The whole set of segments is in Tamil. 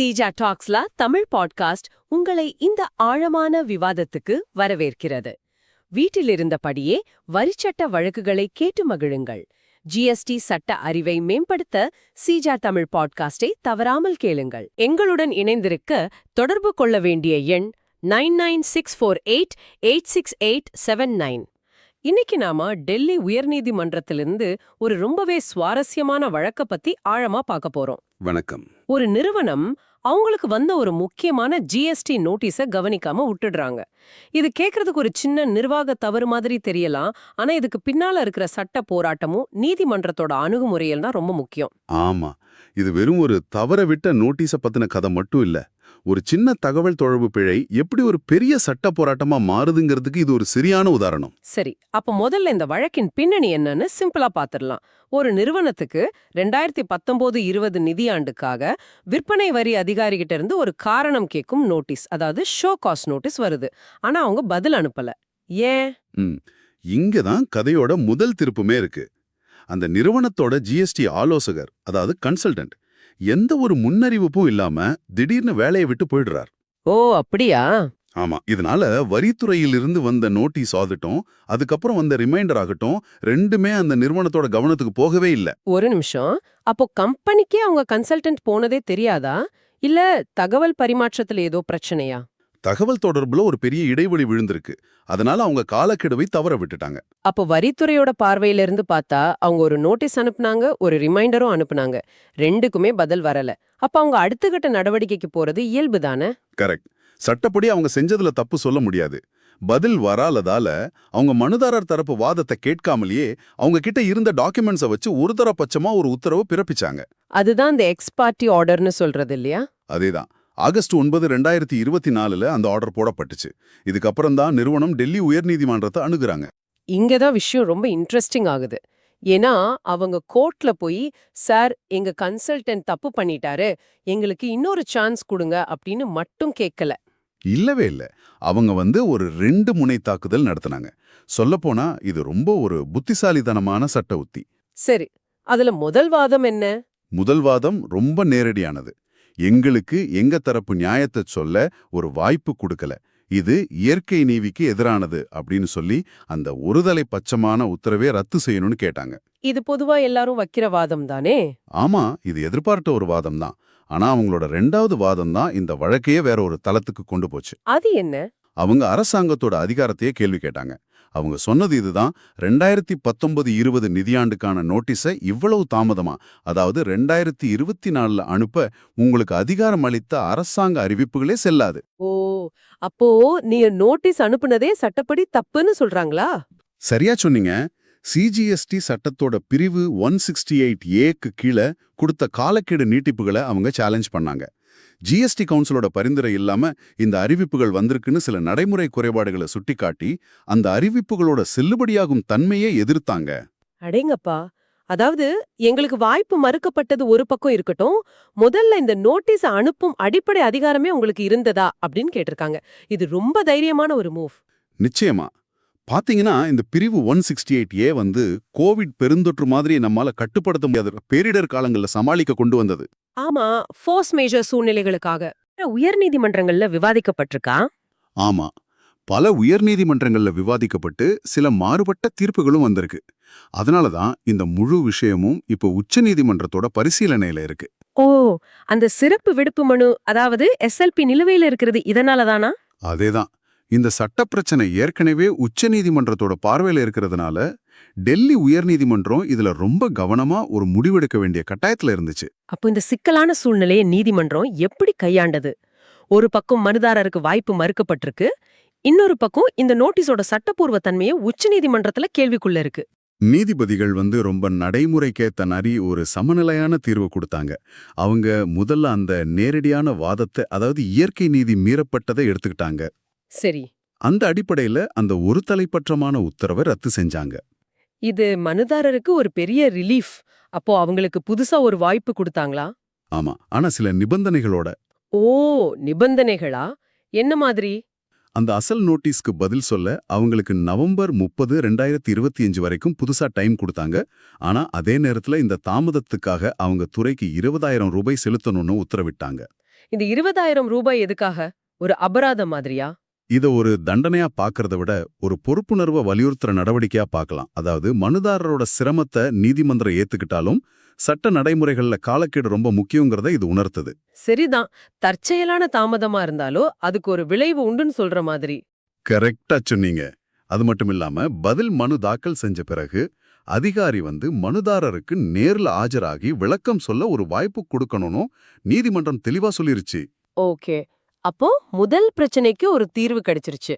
சீஜா டாக்ஸ்ல தமிழ் பாட்காஸ்ட் உங்களை இந்த ஆழமான விவாதத்துக்கு வரவேற்கிறது. வீட்டிலிருந்தபடியே வரிச்சட்ட வழக்குகளை கேட்டு மகிழுங்கள். ஜிஎஸ்டி சட்ட அறிவை மேம்படுத்த சீஜா தமிழ் பாட்காஸ்டை தவறாமல் கேளுங்கள். எங்களுடன் இணைந்திருக்க தொடர்பு கொள்ள வேண்டிய எண் nine nine six four eight eight six eight seven nine. இன்னைக்கு நாம டெல்லி உயர்நீதிமன்றத்திலிருந்து ஒரு ரொம்பவே சுவாரஸ்யமான வழக்க பத்தி ஆழமா பார்க்க போறோம். வணக்கம். ஒரு நிறுவனம் அவங்களுக்கு வந்த ஒரு முக்கியமான ஜிஎஸ்டி நோட்டீஸ கவனிக்காம விட்டுடுறாங்க. இது கேக்குறதுக்கு ஒரு சின்ன நிர்வாக தவறு மாதிரி தெரியலாம். ஆனா இதுக்கு பின்னால இருக்கிற சட்ட போராட்டமும் நீதிமன்றத்தோட அணுகுமுறையில் தான் ரொம்ப முக்கியம். ஆமா. இது வெறும் ஒரு தவற விட்ட நோட்டீஸ பத்தின கதை மட்டும் இல்ல. ஒரு சின்ன தகவல் தொடர்பு பிழை எப்படி ஒரு பெரிய சட்ட போராட்டமா மாறுதுங்கிறதுக்கு இது ஒரு சரியான உதாரணம். சரி அப்ப முதல்ல இந்த வழக்கின் பின்னணி என்னன்னு சிம்பிளா பாத்திரலாம் ஒரு நிறுவனத்துக்கு ரெண்டாயிரத்தி பத்தொன்பது இருபது நிதியாண்டுக்காக விற்பனை வரி அதிகாரிகிட்ட இருந்து ஒரு காரணம் கேட்கும் நோட்டீஸ் அதாவது ஷோ காஸ்ட் நோட்டீஸ் வருது. ஆனா அவங்க பதில் அனுப்பல. ஏன்? இங்க தான் கதையோட முதல் திருப்புமே இருக்கு. அந்த நிறுவனத்தோட ஜிஎஸ்டி ஆலோசகர் அதாவது கன்சல்டன்ட் எந்த ஒரு முன்னறிவிப்பும் இல்லாம திடீர்னு வேலையை விட்டு போயிடுறார். ஓ அப்படியா? ஆமா இதனால வரித்துறையிலிருந்து வந்த நோட்டீஸ் ஆகட்டும் அதுக்கப்புறம் வந்த ரிமைண்டர் ஆகட்டும் ரெண்டுமே அந்த நிறுவனத்தோட கவனத்துக்கு போகவே இல்ல. ஒரு நிமிஷம். அப்போ கம்பெனிக்கே அவங்க கன்சல்டன்ட் போனதே தெரியாதா? இல்ல தகவல் பரிமாற்றத்துல ஏதோ பிரச்சனையா? தகவல் தொடர்புல ஒரு பெரிய இடைவெளி விழுந்திருக்கு. அதனால அவங்க காலக்கெடுவை தவற விட்டுட்டாங்க. அப்போ வரித்துறையோட பார்வையில இருந்து பார்த்தா அவங்க ஒரு நோட்டீஸ் அனுப்புனாங்க ஒரு ரிமைண்டரும் அனுப்புனாங்க. ரெண்டுக்குமே பதில் வரல. அப்ப அவங்க அடுத்த கட்ட நடவடிக்கைக்கு போறது இயல்பு தானே? கரெக்ட். சட்டப்படி அவங்க செஞ்சதுல தப்பு சொல்ல முடியாது. பதில் வராததால அவங்க மனுதாரர் தரப்பு வாதத்தை கேட்காமலேயே அவங்க கிட்ட இருந்த டாக்குமெண்ட்ஸை வச்சு ஒருதரபட்சமா ஒரு உத்தரவு பிறப்பிச்சாங்க. அதுதான் இந்த எக்ஸ் பார்ட்டி ஆர்டர்னு சொல்றது இல்லையா? அதேதான். ஆகஸ்ட் ஒன்பது ரெண்டாயிரத்தி இருபத்தி நாலுல அந்த ஆர்டர் போடப்பட்டுச்சு. இதுக்கப்புறம் தான் நிறுவனம் டெல்லி உயர்நீதிமன்றத்தை அணுகுறாங்க. இங்கதான் விஷயம் ரொம்ப இன்ட்ரெஸ்டிங் ஆகுது. ஏன்னா அவங்க கோர்ட்ல போய் சார் எங்க கன்சல்டன்ட் தப்பு பண்ணிட்டாரு. எங்களுக்கு இன்னொரு சான்ஸ் கொடுங்க அப்படின்னு மட்டும் கேட்கல இல்லவே இல்ல. அவங்க வந்து ஒரு ரெண்டு முனை தாக்குதல் நடத்தினாங்க. சொல்லப்போனா இது ரொம்ப ஒரு புத்திசாலித்தனமான சட்ட உத்தி. சரி அதுல முதல் வாதம் என்ன? முதல் வாதம் ரொம்ப நேரடியானது. எங்களுக்கு எங்க தரப்பு நியாயத்தை சொல்ல ஒரு வாய்ப்பு கொடுக்கல. இது இயற்கை நீதிக்கு எதிரானது அப்படின்னு சொல்லி அந்த ஒருதலை பட்சமான உத்தரவே ரத்து செய்யணும்னு கேட்டாங்க. இது பொதுவா எல்லாரும் வைக்கிற வாதம் தானே? ஆமா இது எதிர்பார்த்த ஒரு வாதம் தான். ஆனா அவங்களோட ரெண்டாவது வாதம் தான் இந்த வழக்கையே வேற ஒரு தளத்துக்கு கொண்டு போச்சு. அது என்ன? அவங்க அரசாங்கத்தோட அதிகாரத்தையே கேள்வி கேட்டாங்க. அவங்க சொன்னது இதுதான் ரெண்டாயிரத்தி பத்தொன்பது இருபது நிதியாண்டுக்கான நோட்டீஸை இவ்வளவு தாமதமா அதாவது ரெண்டாயிரத்தி இருபத்தி நாலுல அனுப்ப உங்களுக்கு அதிகாரம் அளித்த அரசாங்க அறிவிப்புகளே செல்லாது. ஓ அப்போ நீங்க நோட்டீஸ் அனுப்புனதே சட்டப்படி தப்புன்னு சொல்றாங்களா? சரியா சொன்னீங்க. சிஜிஎஸ்டி சட்டத்தோட பிரிவு ஒன் சிக்ஸ்டி எயிட் ஏக்கு கீழே கொடுத்த காலக்கெடு நீட்டிப்புகளை அவங்க சேலஞ்ச் பண்ணாங்க. ஜிஎஸ்டி கவுன்சிலோட பரிந்துரை இல்லாம இந்த அறிவிப்புகள் வந்திருக்குன்னு சில நடைமுறை குறைபாடுகளை சுட்டிக்காட்டி அந்த அறிவிப்புகளோட செல்லுபடியாகும் தன்மையை எதிர்த்தாங்க. அடேங்கப்பா. அதாவது எங்களுக்கு வாய்ப்பு மறுக்கப்பட்டது ஒரு பக்கம் இருக்கட்டும் முதல்ல இந்த நோட்டீஸ் அனுப்பும் அடிப்படை அதிகாரமே உங்களுக்கு இருந்ததா அப்படின்னு கேட்டிருக்காங்க. இது ரொம்ப தைரியமான ஒரு மூவ் நிச்சயமா. பாத்தீங்கன்னா இந்த பிரிவு ஒன் சிக்ஸ்டி எயிட் ஏ வந்து கோவிட் பெருந்தொற்று மாதிரி நம்மால கட்டுப்படுத்த முடியாத பேரிடர் காலங்கள்ல சமாளிக்க கொண்டு வந்தது. ஆமா ஃபோர்ஸ் மேஜர் சூழ்நிலைகளுக்காக. உயர்நீதிமன்றங்கள்ல விவாதிக்கப்பட்டிருக்கா? ஆமா. பல உயர்நீதிமன்றங்கள்ல விவாதிக்கப்பட்டு சில மாறுபட்ட தீர்ப்புகளும் வந்திருக்கு. அதனால தான் இந்த முழு விஷயமும் இப்போ உச்சநீதிமன்றத்தோட பரிசீலனையில இருக்கு. ஓ அந்த சிறப்பு விடுப்பு மனு அதாவது எஸ்எல்பி நிலுவையில இருக்கிறது இதனால தானா? அதேதான். இந்த சட்ட பிரச்சனை ஏற்கனவே உச்சநீதிமன்றத்தோட பார்வையில இருக்கிறதுனால டெல்லி உயர்நீதிமன்றம் இதுல ரொம்ப கவனமா ஒரு முடிவெடுக்க வேண்டிய கட்டாயத்துல இருந்துச்சு. அப்போ இந்த சிக்கலான சூழ்நிலையை நீதிமன்றம் எப்படி கையாண்டது? ஒரு பக்கம் மனுதாரருக்கு வாய்ப்பு மறுக்கப்பட்டிருக்கு இன்னொரு பக்கம் இந்த நோட்டீஸோட சட்டப்பூர்வ தன்மையை உச்சநீதிமன்றத்துல கேள்விக்குள்ள இருக்கு. நீதிபதிகள் வந்து ரொம்ப நடைமுறைக்கேத்த நரி ஒரு சமநிலையான தீர்வு கொடுத்தாங்க. அவங்க முதல்ல அந்த நேரடியான வாதத்தை அதாவது இயற்கை நீதி மீறப்பட்டதை எடுத்துக்கிட்டாங்க. சரி. அந்த அடிப்படையில அந்த ஒரு தலைப்பற்றமான உத்தரவை ரத்து செஞ்சாங்க. இது மனுதாரருக்கு ஒரு பெரிய ரிலீஃப் அப்போ அவங்களுக்கு புதுசா ஒரு வாய்ப்பு கொடுத்தாங்களா? ஆமா. ஆனா சில நிபந்தனைகளோட. ஓ நிபந்தனைகளா? என்ன மாதிரி? அந்த அசல் நோட்டீஸ்க்கு பதில் சொல்ல அவங்களுக்கு நவம்பர் முப்பது ரெண்டாயிரத்தி இருபத்தி அஞ்சு வரைக்கும் புதுசா டைம் கொடுத்தாங்க. ஆனா அதே நேரத்துல இந்த தாமதத்துக்காக அவங்க துறைக்கு இருபதாயிரம் ரூபாய் செலுத்தணும்னு உத்தரவிட்டாங்க. இந்த இருபதாயிரம் ரூபாய் எதுக்காக? ஒரு அபராதம் மாதிரியா? இத ஒரு தண்டனையா பார்க்கறத விட ஒரு பொறுப்புணர்வை வலியுறுத்துற நடவடிக்கையா பார்க்கலாம் அதாவது மனுதாரரோட சிரமத்தை நீதிமன்றம் ஏத்துக்கிட்டாலும் சட்ட நடைமுறைகள்ல காலக்கெடு ரொம்ப முக்கியங்கிறத இது உணர்த்துது. சரிதான். தற்செயலான தாமதமா இருந்தாலோ அதுக்கு ஒரு விளைவு உண்டுன்னு சொல்ற மாதிரி. கரெக்டா சொன்னீங்க. அது மட்டும் இல்லாம பதில் மனு தாக்கல் செஞ்ச பிறகு அதிகாரி வந்து மனுதாரருக்கு நேர்ல ஆஜராகி விளக்கம் சொல்ல ஒரு வாய்ப்பு கொடுக்கணும்னு நீதிமன்றம் தெளிவா சொல்லிருச்சு. ஓகே. அப்போ முதல் பிரச்சனைக்கு ஒரு தீர்வு கிடைச்சிருச்சு.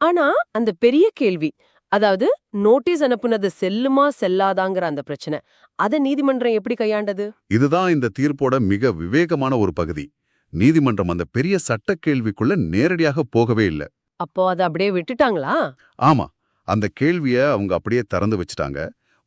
ஆனா அந்த பெரிய கேள்வி அதாவது நோட்டீஸ் அனுப்புனது செல்லுமா செல்லாதாங்கிற அந்த பிரச்சனை அத நீதிமன்றம் எப்படி கையாண்டது? இதுதான் இந்த தீர்ப்போட மிக விவேகமான ஒரு பகுதி. நீதிமன்றம் அந்த பெரிய சட்ட கேள்விக்குள்ள நேரடியாக போகவே இல்ல. அப்போ அத அப்படியே விட்டுட்டாங்களா? ஆமா. அந்த கேள்விய அவங்க அப்படியே திறந்து வச்சுட்டாங்க.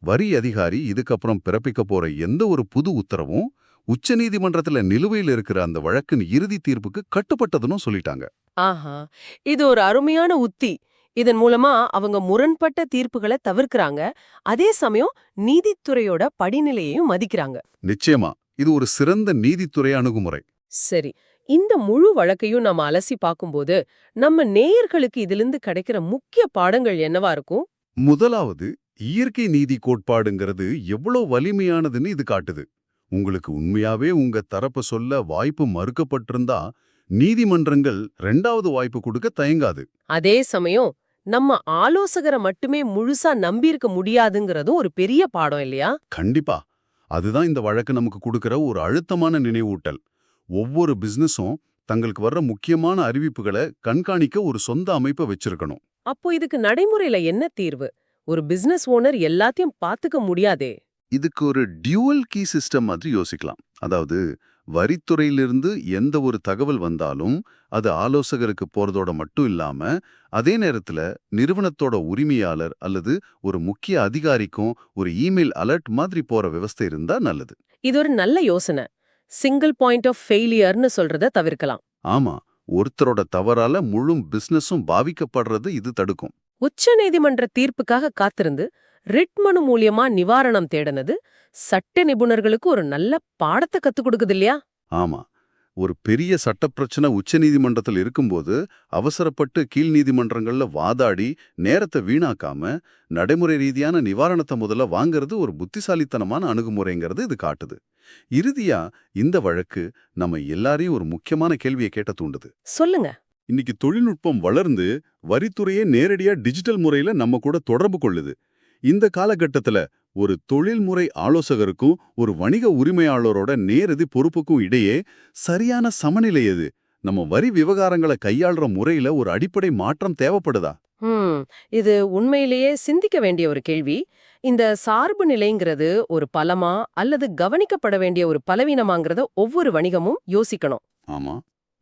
வரி அதிகாரி இதுக்கப்புறம் பிறப்பிக்க போற எந்த ஒரு புது உத்தரவும் உச்சநீதிமன்றத்துல நிலுவையில் இருக்கிற அந்த வழக்கின் இறுதி தீர்ப்புக்கு கட்டுப்பட்டதுன்னு சொல்லிட்டாங்க. ஆஹா. இது ஒரு அருமையான உத்தி. இதன் மூலமா அவங்க முரண்பட்ட தீர்ப்புகளை தவிர்க்கறாங்க. அதே சமயம் நீதித்துறையோட படிநிலையையும் மதிக்கிறாங்க. நிச்சயமா. இது ஒரு சிறந்த நீதித்துறை அணுகுமுறை. சரி. இந்த முழு வழக்கையும் நம்ம அலசி பார்க்கும்போது நம்ம நேயர்களுக்கு இதிலிருந்து கிடைக்கிற முக்கிய பாடங்கள் என்னவா இருக்கும்? முதலாவது இயற்கை நீதி கோட்பாடுங்கிறது எவ்வளவு வலிமையானதுன்னு இது காட்டுது. உங்களுக்கு உண்மையாவே உங்க தரப்ப சொல்ல வாய்ப்பு மறுக்கப்பட்டிருந்தா நீதிமன்றங்கள் ரெண்டாவது வாய்ப்பு கொடுக்க தயங்காது. அதே சமயம் நம்ம ஆலோசகரை மட்டுமே முழுசா நம்பியிருக்க முடியாதுங்கிறதும் ஒரு பெரிய பாடம் இல்லையா? கண்டிப்பா. அதுதான் இந்த வழக்கு நமக்கு கொடுக்கிற ஒரு அழுத்தமான நினைவூட்டல். ஒவ்வொரு பிசினஸும் தங்களுக்கு வர்ற முக்கியமான அறிவிப்புகளை கண்காணிக்க ஒரு சொந்த அமைப்பை வச்சிருக்கணும். அப்போ இதுக்கு நடைமுறையில என்ன தீர்வு? ஒரு பிசினஸ் ஓனர் எல்லாத்தையும் பாத்துக்க முடியாதே. இதுக்கு ஒரு டியூவல் கீ சிஸ்டம் மாதிரி யோசிக்கலாம். அதாவது வரித்துறையிலிருந்து எந்த ஒரு தகவல் வந்தாலும் அது ஆலோசகருக்கு போறதோட மட்டும் இல்லாம அதே நேரத்துல நிறுவனத்தோட உரிமையாளர் அல்லது ஒரு முக்கிய அதிகாரிக்கும் ஒரு இமெயில் அலர்ட் மாதிரி போற விவஸ்தை இருந்தா நல்லது. இது ஒரு நல்ல யோசனை. சிங்கிள் பாயிண்ட் ஆஃப் ஃபெயிலியர்னு சொல்றத தவிர்க்கலாம். ஆமா. ஒருத்தரோட தவறால முழு பிசினஸும் பாதிக்கப்படுறது இது தடுக்கும். உச்ச நீதிமன்ற தீர்ப்புக்காக காத்திருந்து ரிட் மனு மூலியமா நிவாரணம் தேடினது சட்ட நிபுணர்களுக்கு ஒரு நல்ல பாடத்தை கத்துக் கொடுக்குது இல்லையா? ஆமா. ஒரு பெரிய சட்ட பிரச்சனை உச்சநீதிமன்றத்தில் இருக்கும்போது அவசரப்பட்டு கீழ் நீதிமன்றங்கள்ல வாதாடி நேரத்தை வீணாக்காம நடைமுறை ரீதியான நிவாரணத்தை முதல்ல வாங்குறது ஒரு புத்திசாலித்தனமான அணுகுமுறைங்கிறது இது காட்டுது. இறுதியா இந்த வழக்கு நம்ம எல்லாரையும் ஒரு முக்கியமான கேள்வியை கேட்ட தூண்டுது. சொல்லுங்க. இன்னைக்கு தொழில்நுட்பம் வளர்ந்து வரித்துறையே நேரடியா டிஜிட்டல் முறையில நம்ம கூட தொடர்பு கொள்ளுது. இந்த காலகட்டத்துல ஒரு தொழில்முறை ஆலோசகருக்கும் ஒரு வணிக உரிமையாளரோட நேரடி பொறுப்புக்கும் இடையே சரியான சமநிலை எது? நம்ம வரி விவகாரங்களை கையாள்ற முறையில ஒரு அடிப்படை மாற்றம் தேவைப்படுதா? இது உண்மையிலேயே சிந்திக்க வேண்டிய ஒரு கேள்வி. இந்த சார்பு நிலைங்கிறது ஒரு பலமா அல்லது கவனிக்கப்பட வேண்டிய ஒரு பலவீனமாங்கிறத ஒவ்வொரு வணிகமும் யோசிக்கணும். ஆமா.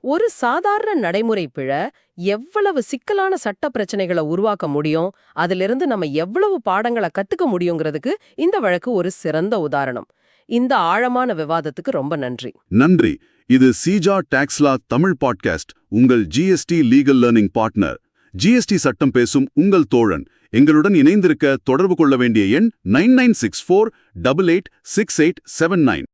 ஒரு சாதாரண நடைமுறை பிழை எவ்வளவு சிக்கலான சட்ட பிரச்சனைகளை உருவாக்க முடியும்? அதிலிருந்து நம்ம எவ்வளவு பாடங்களை கத்துக்க முடியுங்கிறதுக்கு இந்த வழக்கு ஒரு சிறந்த உதாரணம். இந்த ஆழமான விவாதத்துக்கு ரொம்ப நன்றி. நன்றி. இது சீஜா டாக்ஸ்லா தமிழ் பாட்காஸ்ட். உங்கள் GST legal learning partner. GST சட்டம் பேசும் உங்கள் தோழன். எங்களுடன் இணைந்திருக்க தொடர்பு கொள்ள வேண்டிய எண் nine nine six four double eight six eight seven nine.